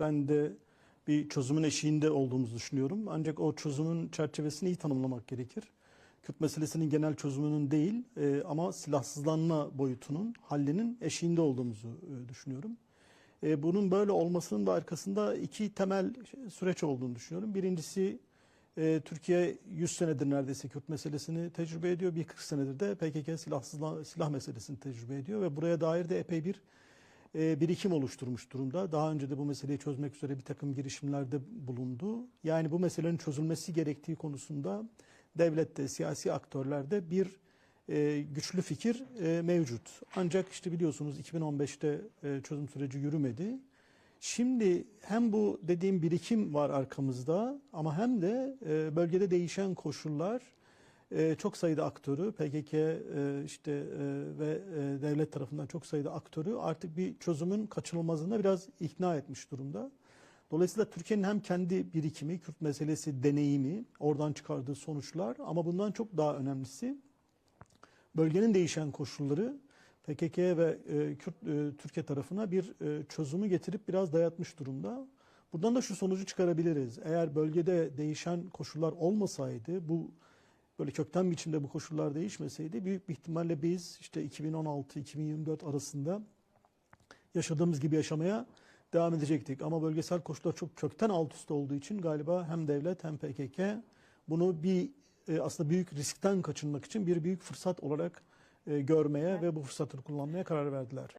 Ben de bir çözümün eşiğinde olduğumuzu düşünüyorum. Ancak o çözümün çerçevesini iyi tanımlamak gerekir. Kürt meselesinin genel çözümünün değil e, ama silahsızlanma boyutunun hallinin eşiğinde olduğumuzu e, düşünüyorum. E, bunun böyle olmasının da arkasında iki temel süreç olduğunu düşünüyorum. Birincisi e, Türkiye 100 senedir neredeyse Kürt meselesini tecrübe ediyor. Bir 40 senedir de PKK silahsızla, silah meselesini tecrübe ediyor ve buraya dair de epey bir e, birikim oluşturmuş durumda. Daha önce de bu meseleyi çözmek üzere bir takım girişimlerde bulundu. Yani bu meselenin çözülmesi gerektiği konusunda devlette, siyasi aktörlerde bir e, güçlü fikir e, mevcut. Ancak işte biliyorsunuz 2015'te e, çözüm süreci yürümedi. Şimdi hem bu dediğim birikim var arkamızda ama hem de bölgede değişen koşullar e, çok sayıda aktörü PKK e, işte e, ve e, devlet tarafından çok sayıda aktörü artık bir çözümün kaçınılmazlığına biraz ikna etmiş durumda. Dolayısıyla Türkiye'nin hem kendi birikimi, Kürt meselesi deneyimi, oradan çıkardığı sonuçlar ama bundan çok daha önemlisi bölgenin değişen koşulları PKK ve e, Kürt e, Türkiye tarafına bir e, çözümü getirip biraz dayatmış durumda. Buradan da şu sonucu çıkarabiliriz. Eğer bölgede değişen koşullar olmasaydı, bu böyle kökten biçimde bu koşullar değişmeseydi büyük bir ihtimalle biz işte 2016-2024 arasında yaşadığımız gibi yaşamaya devam edecektik. Ama bölgesel koşullar çok kökten alt üst olduğu için galiba hem devlet hem PKK bunu bir e, aslında büyük riskten kaçınmak için bir büyük fırsat olarak e, görmeye ve bu fırsatı kullanmaya karar verdiler.